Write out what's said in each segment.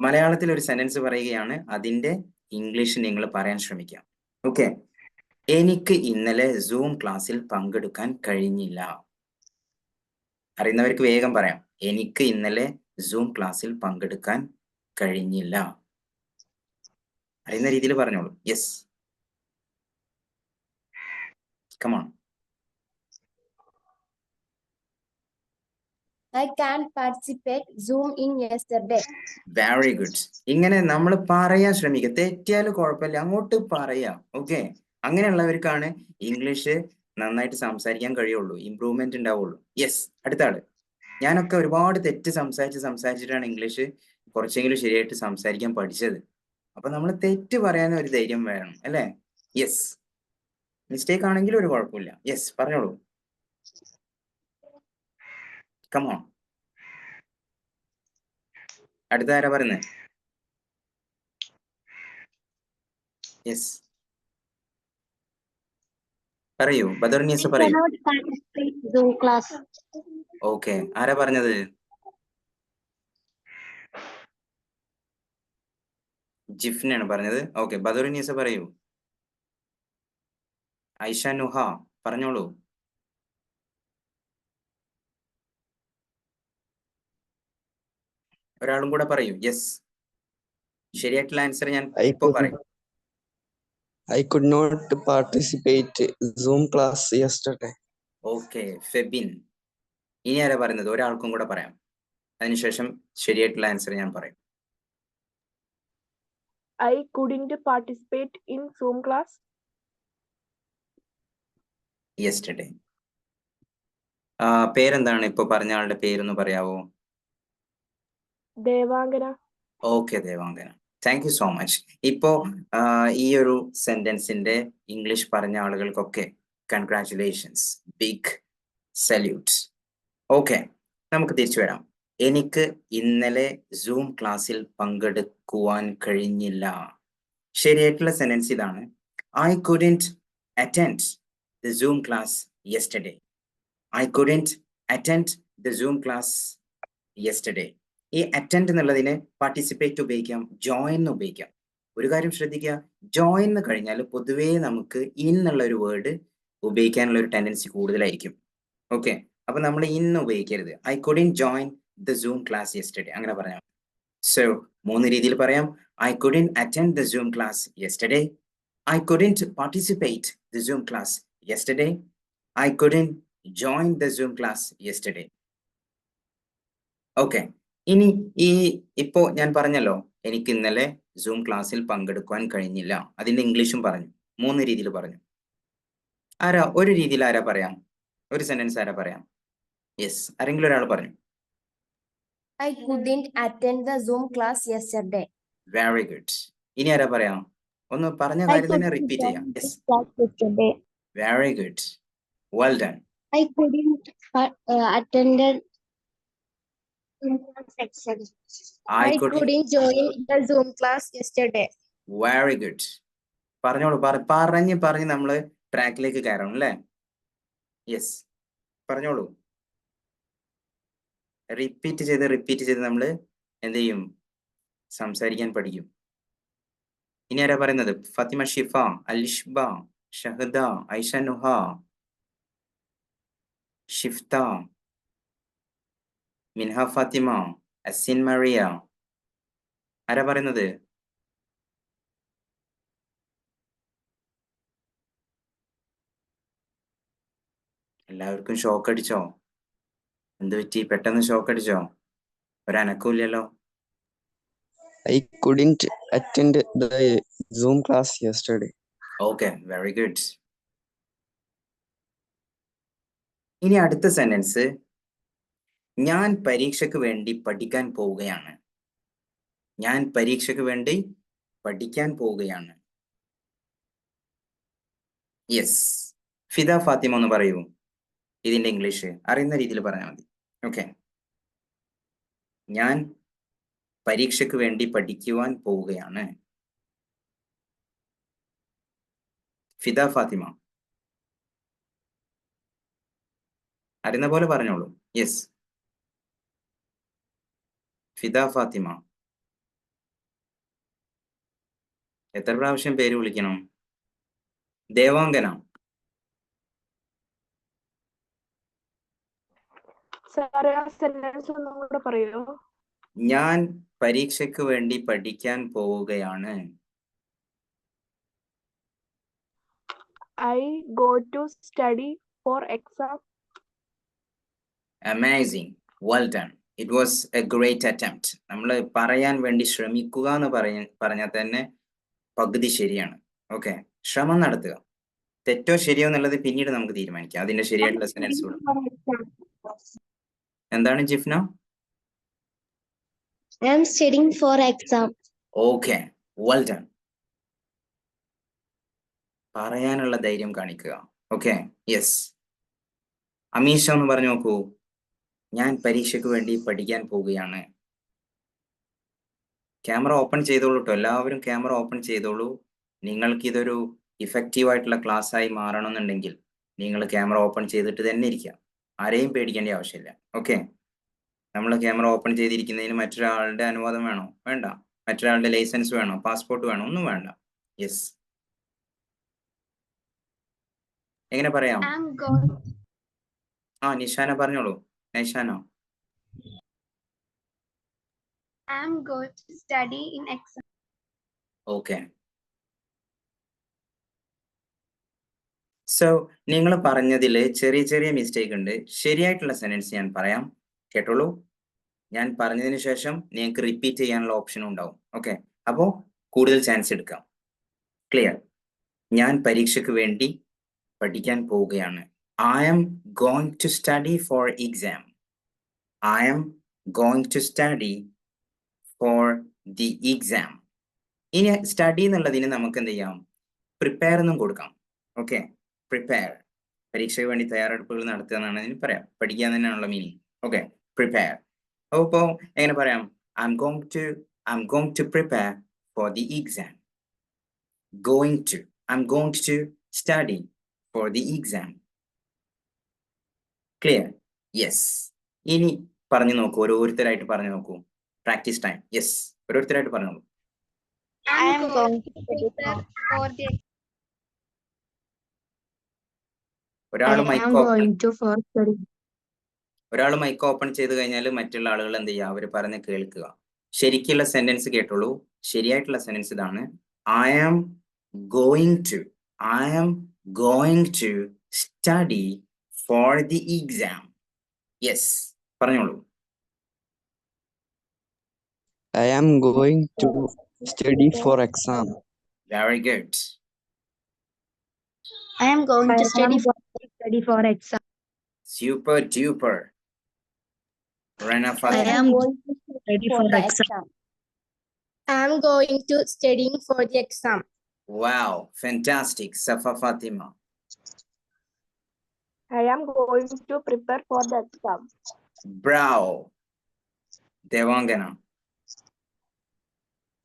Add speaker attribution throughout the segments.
Speaker 1: മലയാളത്തിൽ ഒരു സെന്റൻസ് പറയുകയാണ്. അതിന്റെ ഇംഗ്ലീഷ് നിങ്ങൾ പറയാൻ ശ്രമിക്കാം. ഓക്കെ എനിക്ക് ഇന്നലെ സൂം ക്ലാസ്സിൽ പങ്കെടുക്കാൻ കഴിഞ്ഞില്ല. അറിയുന്നവർക്ക് വേഗം പറയാം. എനിക്ക് ഇന്നലെ സൂം ക്ലാസ്സിൽ പങ്കെടുക്കാൻ കഴിഞ്ഞില്ല. അറിയുന്ന രീതിയിൽ പറഞ്ഞോളൂ. Yes come on
Speaker 2: I can't participate Zoom in yesterday
Speaker 1: very good ഇങ്ങനെ നമ്മൾ പറയാൻ ശ്രമിക്കുക തെറ്റിയാലും കുഴപ്പമില്ല. അങ്ങോട്ട് പറയാം. ഓക്കെ അങ്ങനെയുള്ളവർക്കാണ് ഇംഗ്ലീഷ് നന്നായിട്ട് സംസാരിക്കാൻ കഴിയുള്ളൂ. ഇമ്പ്രൂവ്മെന്റ് ഉണ്ടാവുള്ളൂ. യെസ് അടുത്ത ആൾ. ഞാനൊക്കെ ഒരുപാട് തെറ്റ് സംസാരിച്ച് സംസാരിച്ചിട്ടാണ് ഇംഗ്ലീഷ് കുറച്ചെങ്കിലും ശരിയായിട്ട് സംസാരിക്കാൻ പഠിച്ചത്. അപ്പൊ നമ്മൾ തെറ്റ് പറയാൻ ഒരു ധൈര്യം വേണം. അല്ലേ? യെസ് മിസ്റ്റേക്ക് ആണെങ്കിലും ഒരു കുഴപ്പമില്ല. യെസ് പറഞ്ഞോളൂ. കമോൺ അടുത്ത ആരാ പറയുന്നത് യെസ് പറയൂ. ബദർനീസ് പറയൂ. ഓക്കെ ആരാ പറഞ്ഞത്? ജിഫ്നാണ് പറഞ്ഞത്. ഓക്കെ ബദറുനീസ പറയൂ. ഐഷ നുഹ പറഞ്ഞോളൂ. ഒരാളും കൂടെ പറയൂ യെസ് ശരിയായിട്ടുള്ള ആൻസർ ഞാൻ
Speaker 3: ഇപ്പോൾ
Speaker 1: ഇപ്പൊ പറയും.
Speaker 3: I could not participate Zoom class yesterday
Speaker 1: okay Febin ഇനി ആരാ പറയുന്നത്? ഒരാൾക്കും കൂടെ പറയാം. അതിനുശേഷം ശരിയായിട്ടുള്ള ആൻസർ ഞാൻ പറയും.
Speaker 4: I couldn't participate in Zoom class
Speaker 1: yesterday പേരെന്താണ്? ഇപ്പൊ പറഞ്ഞ ആളുടെ പേരൊന്ന് പറയാവോ?
Speaker 4: Devangana
Speaker 1: okay Devangana thank you so much ഇപ്പോ ഈ ഒരു സെന്റൻസിന്റെ ഇംഗ്ലീഷ് പറഞ്ഞ ആളുകൾക്കൊക്കെ കൺഗ്രാറ്റുലേഷൻസ് ബിഗ് സല്യൂട്ട് ഓക്കെ നമുക്ക് തിരിച്ചു വരാം. എനിക്ക് ഇന്നലെ സൂം ക്ലാസ്സിൽ പങ്കെടുക്കുവാൻ കഴിഞ്ഞില്ല. ശരിയായിട്ടുള്ള സെന്റൻസ് ഇതാണ്. I couldn't attend the Zoom class yesterday I couldn't attend the Zoom class yesterday ഈ അറ്റൻഡ് എന്നുള്ളതിന് പാർട്ടിസിപ്പേറ്റ് ഉപയോഗിക്കാം ജോയിൻ എന്ന് ഉപയോഗിക്കാം. ഒരു കാര്യം ശ്രദ്ധിക്കുക ജോയിൻ എന്ന് കഴിഞ്ഞാൽ പൊതുവേ നമുക്ക് ഇൻ എന്നുള്ള ഒരു വേർഡ് ഉപയോഗിക്കാനുള്ള ഒരു ടെൻഡൻസി കൂടുതലായിരിക്കും. ഓക്കെ അപ്പൊ നമ്മൾ ഇൻ ഉപയോഗിക്കരുത്. I couldn't join the Zoom class yesterday അങ്ങനെ പറയാം സോ മൂന്ന് രീതിയിൽ പറയാം. I couldn't attend the Zoom class yesterday I couldn't participate the Zoom class yesterday I couldn't join the Zoom class yesterday okay ഇനി ഈ ഇപ്പോ ഞാൻ പറഞ്ഞല്ലോ എനിക്ക് ഇന്നലെ സൂം ക്ലാസ്സിൽ പങ്കെടുക്കുവാൻ കഴിഞ്ഞില്ല. അതിന്റെ ഇംഗ്ലീഷും പറഞ്ഞു. മൂന്ന് രീതിയിൽ പറഞ്ഞു. ആരാ? ഒരു രീതിയിൽ ആരാ പറയാം? ഒരു സെന്റൻസ് ആരാ പറയാം? യെസ് ആരെങ്കിലും ഒരാൾ പറഞ്ഞു.
Speaker 2: I couldn't attend the Zoom class yesterday
Speaker 1: very good ഇനി ആരാ പറയാം? ഒന്ന് പറഞ്ഞ കാര്യം തന്നെ റിപ്പീറ്റ് ചെയ്യാം.
Speaker 2: Yes
Speaker 1: very good well done
Speaker 2: I couldn't uh,
Speaker 1: I
Speaker 2: I
Speaker 1: could-
Speaker 2: couldn't join the Zoom class yesterday.
Speaker 1: Very good പറഞ്ഞോളൂ. പറ- പറഞ്ഞ് പറഞ്ഞ് നമ്മൾ ട്രാക്കിലേക്ക് കയറണം അല്ലേ യെസ് പറഞ്ഞോളൂ. റിപ്പീറ്റ് ചെയ്ത് റിപ്പീറ്റ് ചെയ്ത് നമ്മൾ എന്ത് ചെയ്യും? സംസാരിക്കാൻ പഠിക്കും. ഇനി ആരാ പറയുന്നത്? ഫാത്തിമ ഷിഫ അലിഷ്ബ ഷഹദ ഐഷ നുഹ ഷിഫ്ത മിൻഹ ഫാത്തിമ അസിൻ മറിയ. ആരാ പറയുന്നത്? എല്ലാവർക്കും ഷോക്ക് അടിച്ചോ എന്ത് പറ്റി? പെട്ടെന്ന് ഷോക്ക് അടിച്ചോ ഒരനക്കമില്ലല്ലോ
Speaker 3: I couldn't attend the Zoom class yesterday.
Speaker 1: Okay very good ഇനി അടുത്ത സെന്റൻസ് ഞാൻ പരീക്ഷയ്ക്ക് വേണ്ടി പഠിക്കാൻ പോവുകയാണ്. ഞാൻ പരീക്ഷയ്ക്ക് വേണ്ടി പഠിക്കാൻ പോവുകയാണ്. യെസ് ഫിദ ഫാത്തിമ ഒന്ന് പറയൂ. ഇതിന്റെ ഇംഗ്ലീഷ് അറിയുന്ന രീതിയിൽ പറഞ്ഞാൽ മതി. ഓക്കെ ഞാൻ പരീക്ഷയ്ക്ക് വേണ്ടി പഠിക്കുവാൻ പോവുകയാണ്. ഫിദ ഫാത്തിമ. അറിയുന്ന പോലെ പറഞ്ഞോളൂ. യെസ് ഫിദ ഫാത്തിമ. എത്ര പ്രാവശ്യം പേര് വിളിക്കണം?
Speaker 4: ദേവാങ്കന.
Speaker 1: ഞാൻ പരീക്ഷയ്ക്ക് വേണ്ടി പഠിക്കാൻ പോവുകയാണ്.
Speaker 4: I go to study for exam
Speaker 1: amazing well done it was a great attempt നമ്മൾ പറയാൻ വേണ്ടി ശ്രമിക്കുക എന്ന് പറയ പറഞ്ഞാൽ തന്നെ പകുതി ശരിയാണ്. ഓക്കെ ശ്രമം നടത്തുക. തെറ്റോ ശരിയോ എന്നുള്ളത് പിന്നീട് നമുക്ക് തീരുമാനിക്കാം. അതിന്റെ ശരിയായിട്ടുള്ള സെന്റൻസ് എന്താണ് Jifna?
Speaker 2: I am studying for exam
Speaker 1: okay well done പറയാനുള്ള ധൈര്യം കാണിക്കുക. ഓക്കെ യെസ് അമീഷ എന്ന് പറഞ്ഞു നോക്കൂ. ഞാൻ പരീക്ഷയ്ക്ക് വേണ്ടി പഠിക്കാൻ പോവുകയാണ്. ക്യാമറ ഓപ്പൺ ചെയ്തോളൂ കേട്ടോ എല്ലാവരും ക്യാമറ ഓപ്പൺ ചെയ്തോളൂ. നിങ്ങൾക്ക് ഇതൊരു ഇഫക്റ്റീവ് ആയിട്ടുള്ള ക്ലാസ് ആയി മാറണമെന്നുണ്ടെങ്കിൽ നിങ്ങൾ ക്യാമറ ഓപ്പൺ ചെയ്തിട്ട് തന്നെ ഇരിക്കുക. ആരെയും പേടിക്കേണ്ട ആവശ്യമില്ല. ഓക്കെ? നമ്മൾ ക്യാമറ ഓപ്പൺ ചെയ്തിരിക്കുന്നതിന് മറ്റൊരാളുടെ അനുവാദം വേണോ? വേണ്ട. മറ്റൊരാളുടെ ലൈസൻസ് വേണോ? പാസ്പോർട്ട് വേണോ? ഒന്നും വേണ്ട. യെസ് എങ്ങനെ പറയാം. ആ നിഷാന പറഞ്ഞോളൂ. നിഷാനോ
Speaker 2: I am going to study in exam.
Speaker 1: Okay. So നിങ്ങൾ പറഞ്ഞതിൽ ചെറിയ ചെറിയ മിസ്റ്റേക്ക് ഉണ്ട്. ശരിയായിട്ടുള്ള സെന്റൻസ് ഞാൻ പറയാം. കേട്ടോളൂ? ഞാൻ പറഞ്ഞതിന് ശേഷം നിങ്ങൾക്ക് റിപ്പീറ്റ് ചെയ്യാനുള്ള ഓപ്ഷനും ഉണ്ടാവും. ഓക്കെ അപ്പോൾ കൂടുതൽ ചാൻസ് എടുക്കാം. ക്ലിയർ ഞാൻ പരീക്ഷയ്ക്ക് വേണ്ടി പഠിക്കാൻ പോവുകയാണ്. I am going to study for exam. I am going to study for the exam ഇനി സ്റ്റഡി എന്നുള്ളതിന് നമുക്ക് എന്ത് ചെയ്യാം? പ്രിപ്പയർ എന്നും കൊടുക്കാം. ഓക്കെ പ്രിപ്പയർ പരീക്ഷയ്ക്ക് വേണ്ടി തയ്യാറെടുപ്പുകൾ നടത്തുക എന്നാണ് ഇതിന് പറയാം. പഠിക്കാൻ തന്നെയാണുള്ള മീനിങ് ഓക്കെ പ്രിപ്പയർ അപ്പോൾ എങ്ങനെ പറയാം? I am going to I am going to prepare for the exam going to I am going to study for the exam clear yes ഇനി പറഞ്ഞു നോക്കൂ. ഓരോരുത്തരായിട്ട് പറഞ്ഞു നോക്കൂ. പ്രാക്ടീസ് ടൈം യെസ് ഓരോരുത്തരായിട്ട്
Speaker 2: പറഞ്ഞു നോക്കൂ. ഒരാൾ
Speaker 1: ഒരാൾ മൈക്ക് ഓപ്പൺ ഒരാൾ മൈക്ക് ഓപ്പൺ ചെയ്ത് കഴിഞ്ഞാൽ മറ്റുള്ള ആളുകൾ എന്ത് ചെയ്യുക? അവർ പറഞ്ഞ് കേൾക്കുക. ശരിക്കുള്ള സെന്റൻസ് കേട്ടോളൂ. ശരിയായിട്ടുള്ള സെന്റൻസ് ഇതാണ്. I am going to I am going to study for the exam yes പറഞ്ഞോളൂ
Speaker 3: I am going to study for exam.
Speaker 1: Very good
Speaker 2: I am going to study for
Speaker 5: study for exam.
Speaker 1: Super duper Rana
Speaker 2: I
Speaker 1: Fathima
Speaker 2: am
Speaker 5: Ready for exam.
Speaker 2: I am going to studying for the exam.
Speaker 1: wow fantastic Safa Fathima
Speaker 4: I am going to prepare for the exam.
Speaker 1: Bravo Devangana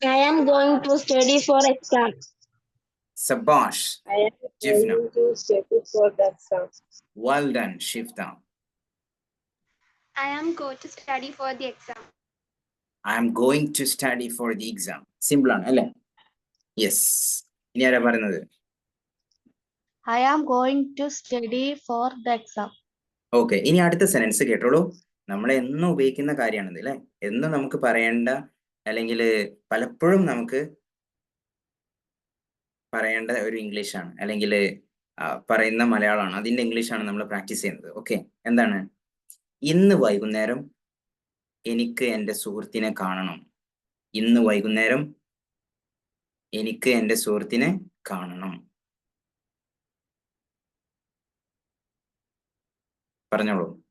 Speaker 2: I am going to study for exam.
Speaker 1: Sabash
Speaker 4: I am
Speaker 1: Jifna.
Speaker 4: to study for the exam.
Speaker 1: well done Shifta
Speaker 2: I am going to study for the exam.
Speaker 1: I am going to study for the exam simple ആണ് അല്ലേ yes ഇനി ആരാ പറയുന്നത്
Speaker 5: I am going to study for the exam
Speaker 1: okay ഇനി അടുത്ത സെനൻസ് കേട്ടോളൂ. നമ്മൾ എന്നും ഉപയോഗിക്കുന്ന കാര്യമാണിത് അല്ലെ? എന്നും നമുക്ക് പറയേണ്ട അല്ലെങ്കിൽ പലപ്പോഴും നമുക്ക് പറയേണ്ട ഒരു ഇംഗ്ലീഷാണ് അല്ലെങ്കിൽ പറയുന്ന മലയാളമാണ്. അതിന്റെ ഇംഗ്ലീഷാണ് നമ്മൾ പ്രാക്ടീസ് ചെയ്യുന്നത്. ഓക്കെ എന്താണ്? ഇന്ന് വൈകുന്നേരം എനിക്ക് എന്റെ സുഹൃത്തിനെ കാണണം. ഇന്ന് വൈകുന്നേരം എനിക്ക് എന്റെ സുഹൃത്തിനെ കാണണം. പറഞ്ഞോളൂ.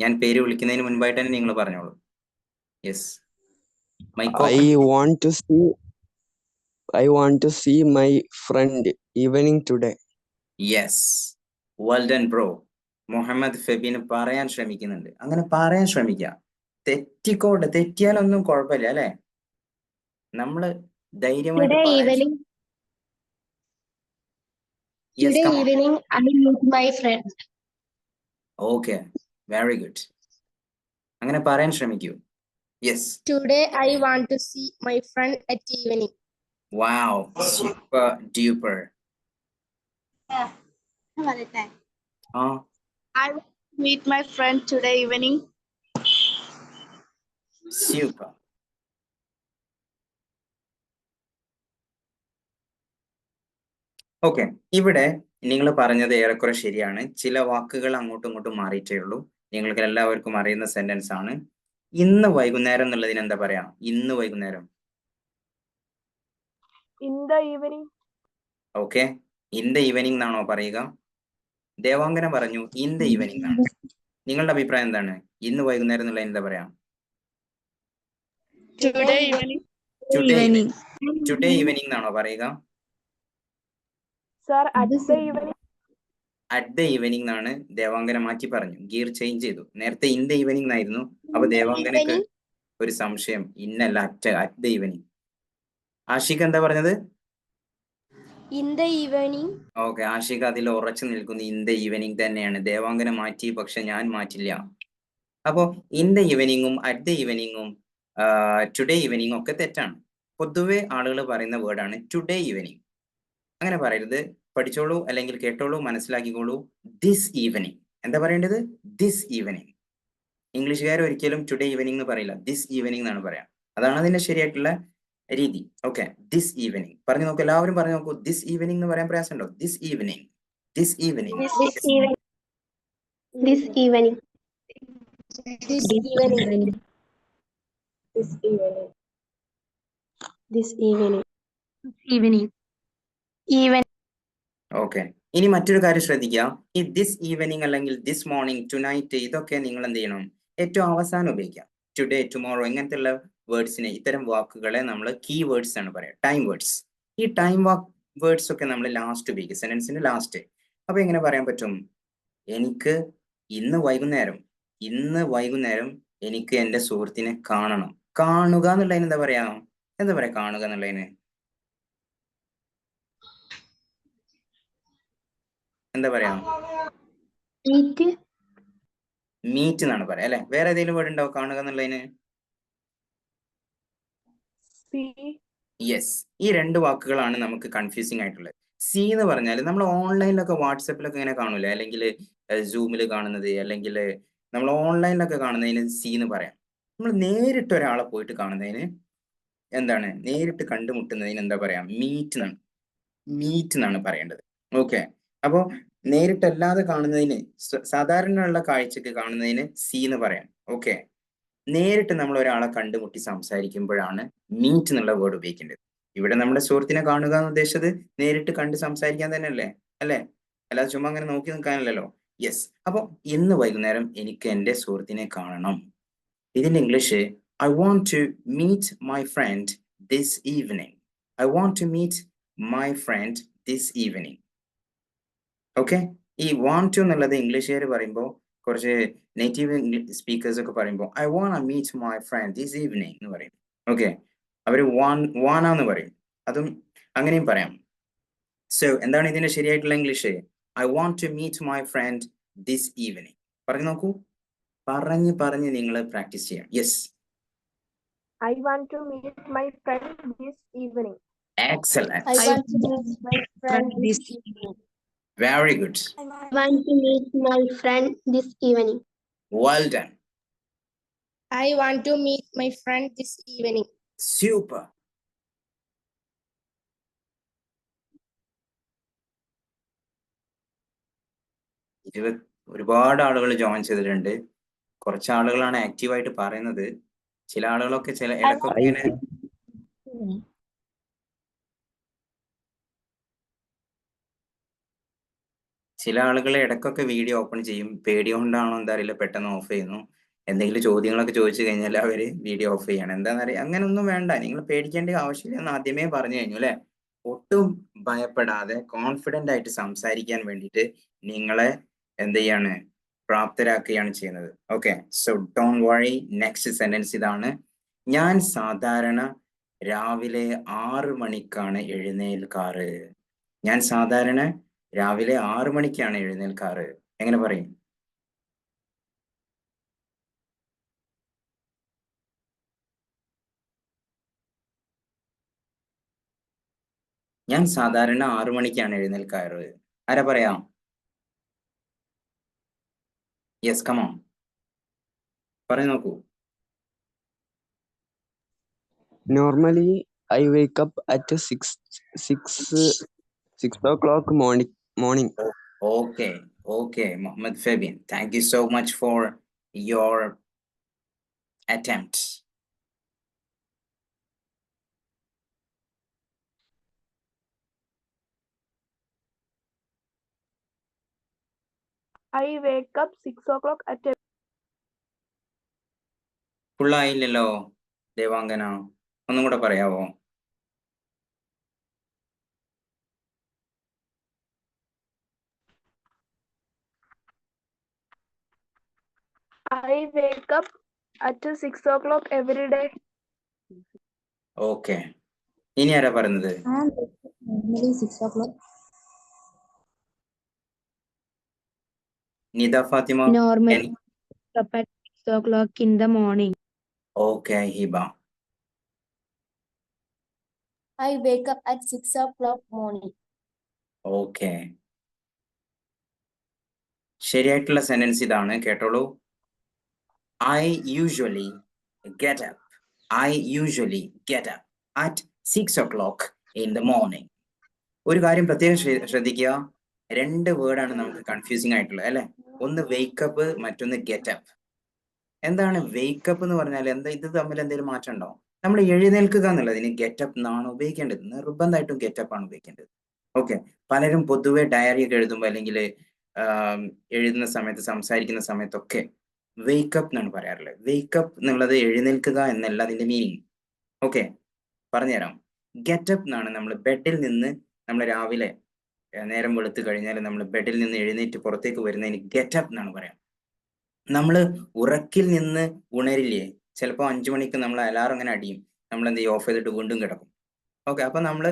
Speaker 1: ഞാൻ പേര് വിളിക്കുന്നതിന് മുൻപായിട്ട് തന്നെ നിങ്ങൾ പറഞ്ഞോളൂ. Yes
Speaker 3: I want to see I want to see my friend evening today
Speaker 1: today. Yes well done bro Muhammad Febin പറയാൻ ശ്രമിക്കുന്നുണ്ട്. അങ്ങനെ പറയാൻ ശ്രമിക്കുക തെറ്റിക്കോട്ടെ. തെറ്റിയാലൊന്നും കുഴപ്പമില്ല അല്ലെ? നമ്മൾ ധൈര്യമായിട്ട് Yes,
Speaker 2: today
Speaker 1: come on.
Speaker 2: evening, I meet my friend.
Speaker 1: Okay very good അങ്ങനെ പറയാൻ ശ്രമിക്കൂ yes
Speaker 2: Today I want to see my friend at evening.
Speaker 1: Wow super duper ആ
Speaker 5: I will meet my friend today evening.
Speaker 1: Super okay ഇവിടെ നിങ്ങൾ പറഞ്ഞത് ഏറെക്കുറെ ശരിയാണ്. ചില വാക്കുകൾ അങ്ങോട്ടും ഇങ്ങോട്ടും മാറിയിട്ടേ ഉള്ളൂ. നിങ്ങൾക്ക് എല്ലാവർക്കും അറിയുന്ന സെന്റൻസ് ആണ്. ഇന്ന് വൈകുന്നേരം എന്നുള്ളതിന് എന്താ പറയാ? ഇന്ന് വൈകുന്നേരം. ഓക്കെ ഇൻ ദ ഈവനിങ് എന്നാണോ പറയുക? ദേവാങ്കന പറഞ്ഞു ഇൻ ദ ഈവനിങ് ആണ് നിങ്ങളുടെ അഭിപ്രായം എന്താണ്? ഇന്ന് വൈകുന്നേരം എന്നുള്ളതിന് എന്താ പറയാ?
Speaker 5: Today evening
Speaker 1: today today evening എന്നാണോ പറയുക?
Speaker 4: Sir, at the evening.
Speaker 1: At the evening എന്നാണ് ദേവാങ്കന മാറ്റി പറഞ്ഞു. ഗിയർ ചേഞ്ച് ചെയ്തു. നേരത്തെ ഇൻ ദ ഈവനിങ് എന്നായിരുന്നു. അപ്പൊ ദേവാങ്കനക്ക്. ഒരു സംശയം. ഇന്നല്ല at at the evening Ashiq എന്താ പറഞ്ഞത്?
Speaker 2: In the evening.
Speaker 1: Okay Ashiq അതിൽ ഉറച്ചു നിൽക്കുന്നു. ഇൻ ദ ഈവനിങ് തന്നെയാണ്. ദേവാങ്കന മാറ്റി പക്ഷെ ഞാൻ മാറ്റില്ല. അപ്പോ ഇൻ ദ ഈവനിങ്ങും അറ്റ് ദ ഈവനിങ്ങും ടുഡേ ഈവനിങ്ങും ഒക്കെ തെറ്റാണ്. പൊതുവെ ആളുകൾ പറയുന്ന വേർഡാണ് ടുഡേ ഈവനിങ് അങ്ങനെ പറയരുത് പഠിച്ചോളൂ അല്ലെങ്കിൽ കേട്ടോളൂ മനസ്സിലാക്കിക്കോളൂ ദിസ് ഈവനിങ് എന്താ പറയേണ്ടത് ദിസ് ഈവനിങ് ഇംഗ്ലീഷുകാർ ഒരിക്കലും ടുഡേ ഈവനിങ് എന്ന് പറയില്ല ദിസ് ഈവനിങ് എന്നാണ് പറയാം അതാണ് അതിന്റെ ശരിയായിട്ടുള്ള രീതി ഓക്കെ ദിസ് ഈവനിങ് പറഞ്ഞു നോക്കൂ എല്ലാവരും പറഞ്ഞു നോക്കൂ ദിസ് ഈവനിങ് എന്ന് പറയാൻ പ്രയാസമുണ്ടോ
Speaker 2: this evening this evening This evening.
Speaker 4: This evening.
Speaker 2: This evening.
Speaker 1: Okay ഇനി മറ്റൊരു കാര്യം ശ്രദ്ധിക്കുക. ഈ ദിസ് ഈവനിങ് അല്ലെങ്കിൽ ദിസ് മോർണിംഗ് ടു നൈറ്റ് ഇതൊക്കെ നിങ്ങൾ എന്ത് ചെയ്യണം? ഏറ്റവും അവസാനം ഉപയോഗിക്കാം ടുഡേ ടുമോറോ ഇങ്ങനത്തെ വേർഡ്സിനെ ഇത്തരം വാക്കുകളെ നമ്മൾ കീ വേർഡ്സ് ആണ് പറയുക. ടൈം വേർഡ്സ് ഈ ടൈം വാക്ക് വേർഡ്സ് ഒക്കെ നമ്മൾ ലാസ്റ്റ് ഉപയോഗിക്കും സെന്റൻസിന്റെ ലാസ്റ്റ് അപ്പൊ എങ്ങനെ പറയാൻ പറ്റും? എനിക്ക് ഇന്ന് വൈകുന്നേരം ഇന്ന് വൈകുന്നേരം എനിക്ക് എന്റെ സുഹൃത്തിനെ കാണണം. കാണുക എന്നുള്ളതിന് എന്താ പറയാ? എന്താ പറയാ കാണുക എന്നുള്ളതിന്? എന്താ പറയാ?
Speaker 2: മീറ്റ്
Speaker 1: മീറ്റ് എന്നാണ് പറയാ അല്ലെ? വേറെ ഏതെങ്കിലും വേർഡ് ഉണ്ടോ? കാണുക എന്നുള്ളതിന്. യെസ് ഈ രണ്ട് വാക്കുകളാണ് നമുക്ക് കൺഫ്യൂസിങ് ആയിട്ടുള്ളത്. സി എന്ന് പറഞ്ഞാൽ നമ്മൾ ഓൺലൈനിലൊക്കെ വാട്സപ്പിലൊക്കെ ഇങ്ങനെ കാണൂലേ? അല്ലെങ്കിൽ സൂമിൽ കാണുന്നത് അല്ലെങ്കിൽ നമ്മൾ ഓൺലൈനിലൊക്കെ കാണുന്നതിന് സി എന്ന് പറയാം. നമ്മൾ നേരിട്ട് ഒരാളെ പോയിട്ട് കാണുന്നതിന് എന്താണ്? നേരിട്ട് കണ്ടുമുട്ടുന്നതിന് എന്താ പറയാ? മീറ്റ് എന്നാണ് മീറ്റ് എന്നാണ് പറയേണ്ടത്. ഓക്കെ അപ്പോൾ നേരിട്ടല്ലാതെ കാണുന്നതിന് സാധാരണയുള്ള കാഴ്ചക്ക് കാണുന്നതിന് സി എന്ന് പറയാം. ഓക്കെ നേരിട്ട് നമ്മൾ ഒരാളെ കണ്ടുമുട്ടി സംസാരിക്കുമ്പോഴാണ് മീറ്റ് എന്നുള്ള വേർഡ് ഉപയോഗിക്കേണ്ടത്. ഇവിടെ നമ്മുടെ സുഹൃത്തിനെ കാണുക എന്ന് ഉദ്ദേശിച്ചത് നേരിട്ട് കണ്ട് സംസാരിക്കാൻ തന്നെയല്ലേ? അല്ലേ? അല്ലാതെ ചുമ്മാ അങ്ങനെ നോക്കി നിൽക്കാനല്ലല്ലോ? യെസ് അപ്പൊ ഇന്ന് വൈകുന്നേരം എനിക്ക് എന്റെ സുഹൃത്തിനെ കാണണം. ഇതിന്റെ English I want to meet my friend this evening I want to meet my friend this evening okay ഈ വാണ്ട് ടു എന്നുള്ളത് ഇംഗ്ലീഷുകാർ പറയുമ്പോൾ കുറച്ച് നേറ്റീവ് സ്പീക്കേഴ്സ് ഒക്കെ പറയുമ്പോൾ I want meet my friend this evening എന്ന് പറയും. ഓക്കെ അവർ വാൺ വാനാന്ന് പറയും. അതും അങ്ങനെയും പറയാം. സോ എന്താണ് ഇതിന്റെ ശരിയായിട്ടുള്ള English? I want to meet my friend this evening പറഞ്ഞു നോക്കൂ. പറഞ്ഞ് പറഞ്ഞ് നിങ്ങൾ പ്രാക്ടീസ് ചെയ്യാം. Yes
Speaker 4: I want to meet my friend this evening
Speaker 2: excellent
Speaker 1: I
Speaker 2: want to meet my friend this evening.
Speaker 1: Very good.
Speaker 2: I want to meet my friend this evening.
Speaker 1: Well done.
Speaker 2: I want to meet my friend this evening.
Speaker 1: Super. ഇരുപത് ഒരുപാട് ആളുകൾ join ചെയ്തിട്ടുണ്ട് കുറച്ച് ആളുകളാണ് ആക്റ്റീവായിട്ട് പറയുന്നത് ചില ആളുകളൊക്കെ ചില ഇടയ്ക്കൊക്കെ ചില ആളുകൾ ഇടയ്ക്കൊക്കെ വീഡിയോ ഓപ്പൺ ചെയ്യും. പേടി കൊണ്ടാണോ എന്താ അറിയില്ല പെട്ടെന്ന് ഓഫ് ചെയ്യുന്നു. എന്തെങ്കിലും ചോദ്യങ്ങളൊക്കെ ചോദിച്ചു കഴിഞ്ഞാൽ അവർ വീഡിയോ ഓഫ് ചെയ്യണം. എന്താണെന്ന് അറിയാം അങ്ങനൊന്നും വേണ്ട. നിങ്ങൾ പേടിക്കേണ്ട ആവശ്യമില്ല എന്ന് ആദ്യമേ പറഞ്ഞു കഴിഞ്ഞു അല്ലെ? ഒട്ടും ഭയപ്പെടാതെ കോൺഫിഡന്റ് ആയിട്ട് സംസാരിക്കാൻ വേണ്ടിയിട്ട് നിങ്ങളെ എന്ത് ചെയ്യാണ് പ്രാപ്തരാക്കുകയാണ് ചെയ്യുന്നത്. ഓക്കെ സോ ഡോൺ വഴി നെക്സ്റ്റ് സെന്റൻസ് ഇതാണ്. ഞാൻ സാധാരണ രാവിലെ ആറ് മണിക്കാണ് എഴുന്നേൽക്കാറ്. ഞാൻ സാധാരണ രാവിലെ ആറു മണിക്കാണ് എഴുന്നേൽക്കാറ്. എങ്ങനെ പറയും? ഞാൻ സാധാരണ ആറു മണിക്കാണ് എഴുന്നേൽക്കാറ്. ആരാ പറയാ? യെസ് കമോ പറഞ്ഞു നോക്കൂ.
Speaker 3: Normally I wake up at six six six o'clock morning morning.
Speaker 1: Okay, okay, Mohammed Fabian. Thank you so much for your attempt.
Speaker 4: I wake up six o'clock at a
Speaker 1: ഫുള്ളായില്ലല്ലോ ദേവാംഗന ഒന്നും കൂടെ പറയാവോ
Speaker 4: I wake up at six o'clock every day.
Speaker 1: Okay ഇനി ആരാ പറയുന്നത്
Speaker 2: Normally six o'clock.
Speaker 6: Nitha
Speaker 1: Fathima
Speaker 6: up at six o'clock in the morning.
Speaker 1: Okay Hiba
Speaker 2: I wake up at six o'clock morning.
Speaker 1: Okay ശരിയായിട്ടുള്ള sentence ഇതാണ് കേട്ടോളൂ I usually get up. I usually get up at o'clock in the morning ഒരു കാര്യം പ്രത്യേകം ശ്ര- ശ്രദ്ധിക്കുക. രണ്ട് വേർഡാണ് നമുക്ക് കൺഫ്യൂസിങ് ആയിട്ടുള്ളത് അല്ലെ? ഒന്ന് വെയ്ക്കപ്പ് മറ്റൊന്ന് ഗെറ്റപ്പ് എന്താണ് വെയ്ക്കപ്പ് എന്ന് പറഞ്ഞാൽ? എന്താ ഇത് തമ്മിൽ എന്തെങ്കിലും മാറ്റം ഉണ്ടോ? നമ്മൾ എഴുന്നേൽക്കുക എന്നുള്ളതിന് ഗെറ്റപ്പ് എന്നാണ് ഉപയോഗിക്കേണ്ടത്. നിർബന്ധമായിട്ടും ഗെറ്റപ്പ് ആണ് ഉപയോഗിക്കേണ്ടത്. ഓക്കെ പലരും പൊതുവെ ഡയറി ഒക്കെ എഴുതുമ്പോൾ അല്ലെങ്കിൽ എഴുതുന്ന സമയത്ത് സംസാരിക്കുന്ന സമയത്തൊക്കെ വേക്കപ്പ് എന്നാണ് പറയാറുള്ളത്. വെയ്ക്കപ്പ് എന്നുള്ളത് എഴുന്നേൽക്കുക എന്നല്ല അതിന്റെ മീനിങ് ഓക്കെ പറഞ്ഞുതരാം. ഗെറ്റപ്പ് എന്നാണ് നമ്മൾ ബെഡിൽ നിന്ന് നമ്മൾ രാവിലെ നേരം വെളുത്ത് കഴിഞ്ഞാൽ നമ്മൾ ബെഡിൽ നിന്ന് എഴുന്നേറ്റ് പുറത്തേക്ക് വരുന്നതിന് ഗെറ്റപ്പ് എന്നാണ് പറയാം. നമ്മൾ ഉറക്കിൽ നിന്ന് ഉണരില്ലേ? ചിലപ്പോൾ അഞ്ചു മണിക്ക് നമ്മൾ അലാറം അങ്ങനെ അടിയും. നമ്മൾ എന്ത് ഓഫ് ചെയ്തിട്ട് വീണ്ടും കിടക്കും. ഓക്കെ അപ്പൊ നമ്മൾ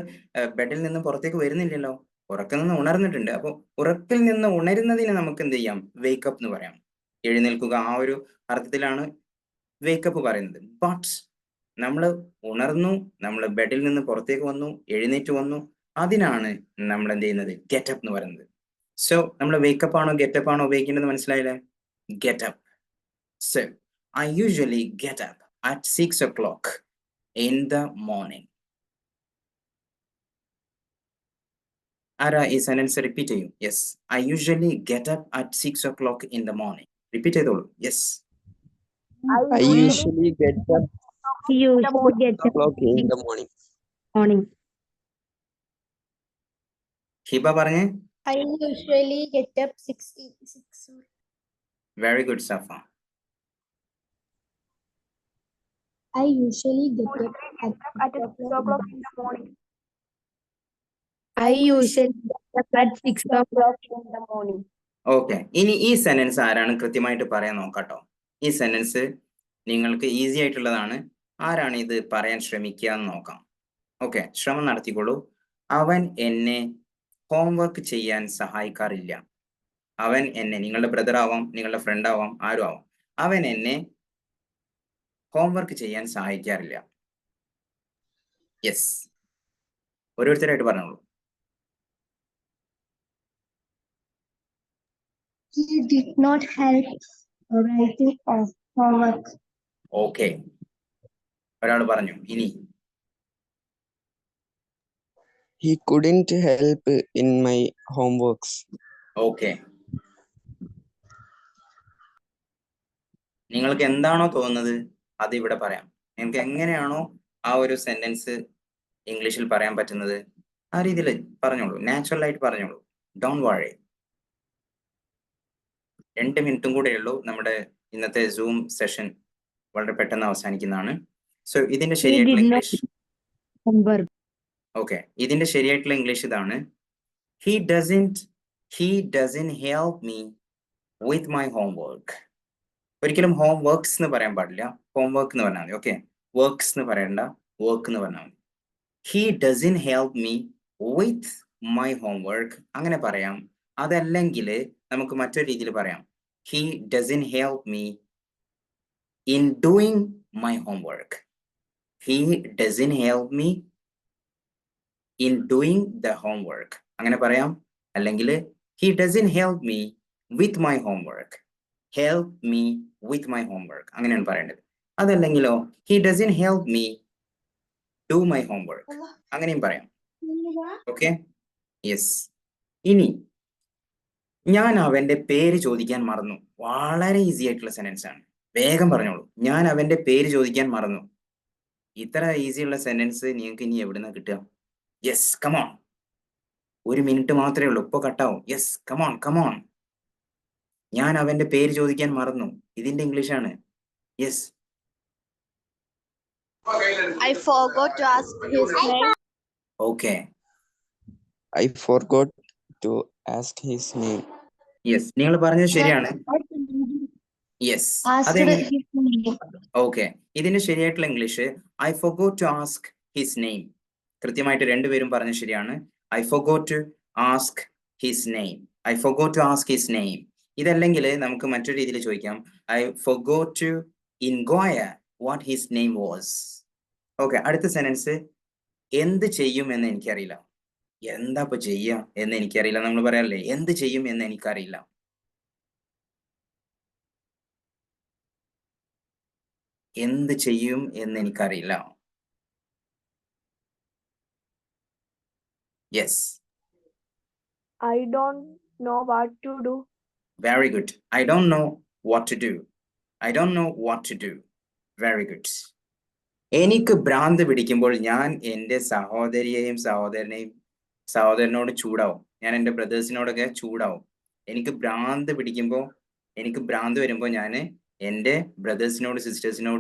Speaker 1: ബെഡിൽ നിന്ന് പുറത്തേക്ക് വരുന്നില്ലല്ലോ? ഉറക്കിൽ നിന്ന് ഉണർന്നിട്ടുണ്ട്. അപ്പോൾ ഉറക്കിൽ നിന്ന് ഉണരുന്നതിന് നമുക്ക് എന്ത് ചെയ്യാം? വേക്കപ്പ് എന്ന് പറയാം. എഴുന്നേൽക്കുക. ആ ഒരു അർത്ഥത്തിലാണ് വേക്കപ്പ് പറയുന്നത്. ബട്ട് നമ്മൾ ഉണർന്നു നമ്മൾ ബെഡിൽ നിന്ന് പുറത്തേക്ക് വന്നു എഴുന്നേറ്റ് വന്നു അതിനാണ് നമ്മൾ എന്ത് ചെയ്യുന്നത്? ഗെറ്റപ്പ് എന്ന് പറയുന്നത്. സോ നമ്മൾ വേക്കപ്പ് ആണോ ഗെറ്റപ്പ് ആണോ ഉപയോഗിക്കേണ്ടത് മനസ്സിലായില്ലേ? Get up so I usually get up at six o'clock in the morning ആരാ ഈ സെന്റൻസ് റിപ്പീറ്റ് ചെയ്യും? Yes I usually get up at six o'clock in the morning repeat ചെയ്തോളൂ yes
Speaker 3: I usually get up
Speaker 6: He usually gets up
Speaker 3: o'clock in the morning.
Speaker 6: morning.
Speaker 1: Hiba പറഞ്ഞേ
Speaker 2: I usually get up six, six.
Speaker 1: Very good Safa
Speaker 2: I usually get up at
Speaker 4: At six o'clock in the morning.
Speaker 6: I usually get up at six o'clock
Speaker 2: in the morning.
Speaker 1: Okay ഇനി ഈ sentence ആരാണ് കൃത്യമായിട്ട് പറയാൻ നോക്കാട്ടോ? ഈ sentence നിങ്ങൾക്ക് easy ആയിട്ടുള്ളതാണ്. ആരാണ് ഇത് പറയാൻ ശ്രമിക്കുക എന്ന് നോക്കാം. ഓക്കെ ശ്രമം നടത്തിക്കോളൂ. അവൻ എന്നെ ഹോംവർക്ക് ചെയ്യാൻ സഹായിക്കാറില്ല. അവൻ എന്നെ നിങ്ങളുടെ ബ്രദർ ആവാം നിങ്ങളുടെ ഫ്രണ്ട് ആവാം ആരും ആവാം. അവൻ എന്നെ ഹോംവർക്ക് ചെയ്യാൻ സഹായിക്കാറില്ല. യെസ് ഓരോരുത്തരായിട്ട് പറഞ്ഞോളൂ.
Speaker 2: He did not help writing of homework.
Speaker 1: Okay ഒരാൾ പറഞ്ഞു ഇനി.
Speaker 3: He couldn't help in my homeworks.
Speaker 1: Okay നിങ്ങൾക്ക് എന്താണോ തോന്നുന്നത്? അത് ഇവിടെ പറയാം. നിങ്ങൾക്ക് എങ്ങനെയാണോ ആ ഒരു സെന്റൻസ് ഇംഗ്ലീഷിൽ പറയാൻ പറ്റുന്നത്? ആ രീതിയിൽ പറഞ്ഞോളൂ. നാച്ചുറൽ ആയിട്ട് പറഞ്ഞോളൂ. ഡോൺ വാഴേ രണ്ട് മിനിറ്റും കൂടെ ഉള്ളൂ നമ്മുടെ ഇന്നത്തെ സൂം സെഷൻ വളരെ പെട്ടെന്ന് അവസാനിക്കുന്നതാണ്. സോ ഇതിന്റെ ശരിയായിട്ടുള്ള ഇംഗ്ലീഷ് ഓക്കെ ഇതിന്റെ ശരിയായിട്ടുള്ള ഇംഗ്ലീഷ് ഇതാണ്. He doesn't he doesn't help me with my homework ഒരിക്കലും ഹോം വർക്ക്സ് എന്ന് പറയാൻ പാടില്ല. ഹോം വർക്ക് എന്ന് പറഞ്ഞാൽ മതി. ഓക്കെ വർക്ക്സ് എന്ന് പറയണ്ട. വർക്ക് എന്ന് പറഞ്ഞാൽ മതി. He doesn't help me with my homework അങ്ങനെ പറയാം. അതല്ലെങ്കിൽ നമുക്ക് മറ്റൊരു രീതിയിൽ പറയാം. he doesn't help me in doing my homework he doesn't help me in doing the homework അങ്ങനെ പറയാം അല്ലെങ്കിൽ he doesn't help me with my homework help me with my homework അങ്ങനെയാണ് പറയേണ്ടത് അതല്ലെങ്കിലോ he doesn't help me do my homework അങ്ങനെയും പറയാം okay yes ഇനി ഞാൻ അവന്റെ പേര് ചോദിക്കാൻ മറന്നു. വളരെ ഈസി ആയിട്ടുള്ള സെന്റൻസ് ആണ്. വേഗം പറഞ്ഞോളൂ. ഞാൻ അവന്റെ പേര് ചോദിക്കാൻ മറന്നു. ഇത്ര ഈസി ഉള്ള സെന്റൻസ് നിങ്ങൾക്ക് ഇനി എവിടുന്ന കിട്ടുക? യെസ് കമോൺ ഒരു മിനിറ്റ് മാത്രമേ ഉള്ളൂ. ഇപ്പൊ കട്ടാവും യെസ് കമോൺ കമോൺ ഞാൻ അവന്റെ പേര് ചോദിക്കാൻ മറന്നു. ഇതിന്റെ ഇംഗ്ലീഷ് ആണ്. Yes
Speaker 5: I forgot to ask his name.
Speaker 1: His
Speaker 3: I forgot to ask his name.
Speaker 1: Yes നിങ്ങൾ പറഞ്ഞത് ശരിയാണ്. യെസ് ഓക്കെ ഇതിന്റെ ശരിയായിട്ടുള്ള English I forgot to ask his name കൃത്യമായിട്ട് രണ്ടുപേരും പറഞ്ഞ ശരിയാണ്. I forgot to ask his name I forgot to ask his name ഇതല്ലെങ്കിൽ നമുക്ക് മറ്റൊരു രീതിയിൽ ചോദിക്കാം. I forgot to inquire what his name was okay അടുത്ത സെന്റൻസ് എന്ത് ചെയ്യും എന്ന് എനിക്കറിയില്ല. എന്താ ഇപ്പൊ ചെയ്യാം എന്ന് എനിക്കറിയില്ല. നമ്മൾ പറയാറില്ലേ എന്ത് ചെയ്യും എന്ന് എനിക്കറിയില്ല. എന്ത് ചെയ്യും എന്ന് എനിക്കറിയില്ല. Yes
Speaker 4: I don't know what to do
Speaker 1: very good I don't know what to do I don't know what to do very good എനിക്ക് ഭ്രാന്ത് പിടിക്കുമ്പോൾ ഞാൻ എന്റെ സഹോദരിയെയും സഹോദരനെയും സഹോദരനോട് ചൂടാവും. ഞാൻ എന്റെ ബ്രദേഴ്സിനോടൊക്കെ ചൂടാവും. എനിക്ക് ഭ്രാന്ത് പിടിക്കുമ്പോൾ എനിക്ക് ഭ്രാന്ത് വരുമ്പോൾ ഞാൻ എന്റെ ബ്രദേഴ്സിനോട് സിസ്റ്റേഴ്സിനോട്